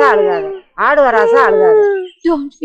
ஆசை அழுகாத ஆடு வர ஆசை அழுகாத டோன்ட்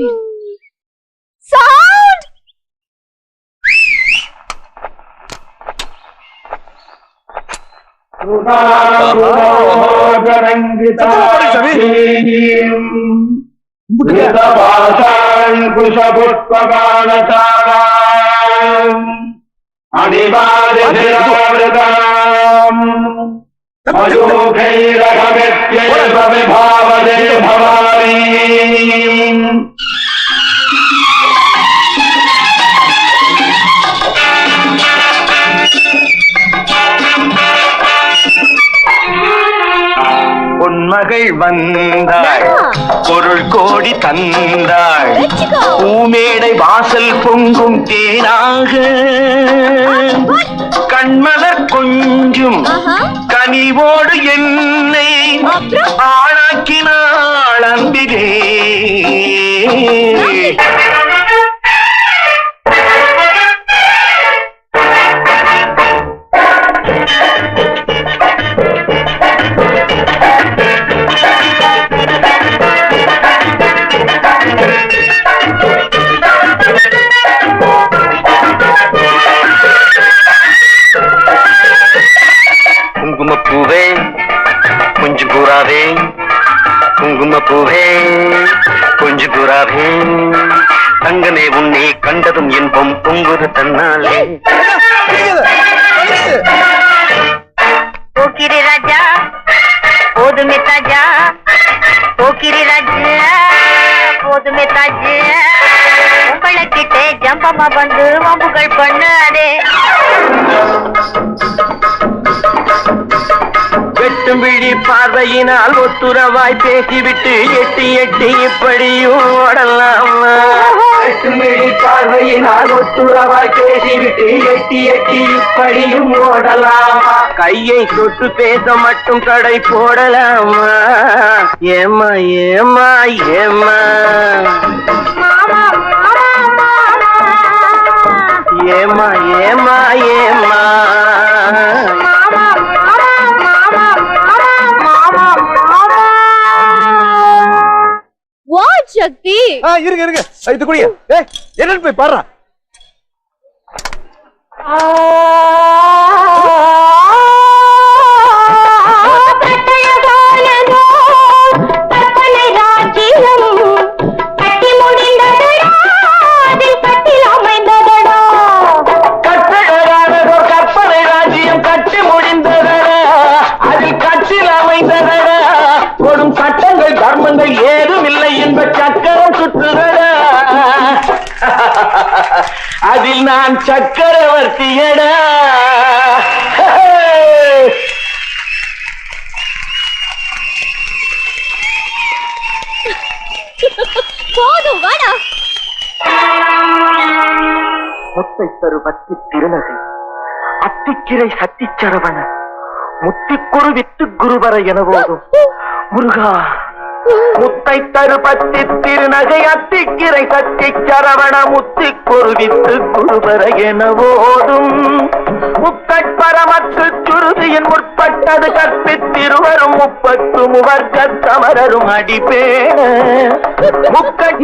பொன்மகள் வந்தாள் பொருள் கோடி தந்தாள். பூமேடை வாசல் பொங்கும் தேனாக கண்மலர் கொஞ்சும். கனிவோடு என்னை? ஆளாக்கினாள் அன்பிலே கொஞ்சம் கூறாதே தங்கமே உன்னை கண்டதும் இன்பம் பொங்குது தன்னாலே. போக்கிரி ராஜா போதுமே தாஜா. போக்கிரி ராஜா போதுமே தாஜா. உங்களை கிட்டே ஜம்பமா வந்து வம்புகள் பண்ணாதே. விழி பார்வையினால் ஒத்துறவாய் பேசிவிட்டு எட்டி எட்டி இப்படியும் ஓடலாம். விழி பார்வையினால் ஒத்துறவாய் பேசிவிட்டு எட்டி எட்டி இப்படியும் ஓடலாமா. கையை தொட்டு பேச மட்டும் கடை போடலாமா. ஏமா ஏமா ஏமா ஏமா ஏமா ஏமா ஆ இருங்க இருங்க. இது குடிங்க. ஏய் என்னன்னு போய் பாடுறா. நான் சக்கரவர்த்தியடா போதும் வாடா. முத்தை தரு பத்தி திருநகை அத்திக்கிரை சத்திச்சரவண முத்திக்குரு வித்து குருவர என போதும் முருகா முத்தை தரு பத்தி திருநகை அத்திக்கிரை சத்தி சரவண முத்தி குருவித்து குருவர என ஓடும் முக்கட்பரமற்று சுருதியின் முற்பட்டது கற்பித்திருவரும் முப்பத்து முவர்க்க சமரரும் அடிப்பேன முக்கட்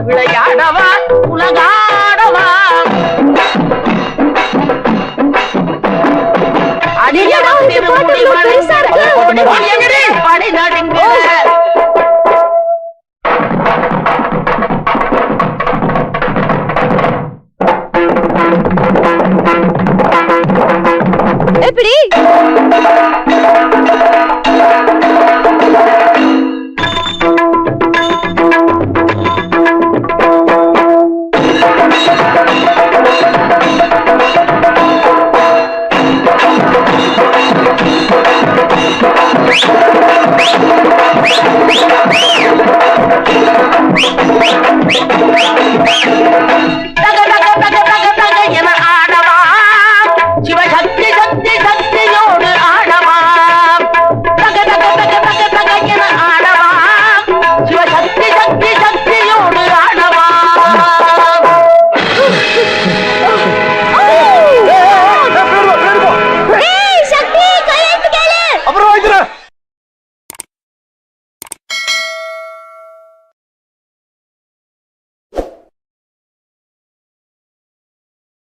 விளையாடவா? உலகாடவா? அடியடா திருமுடி மலை படி நடுங்க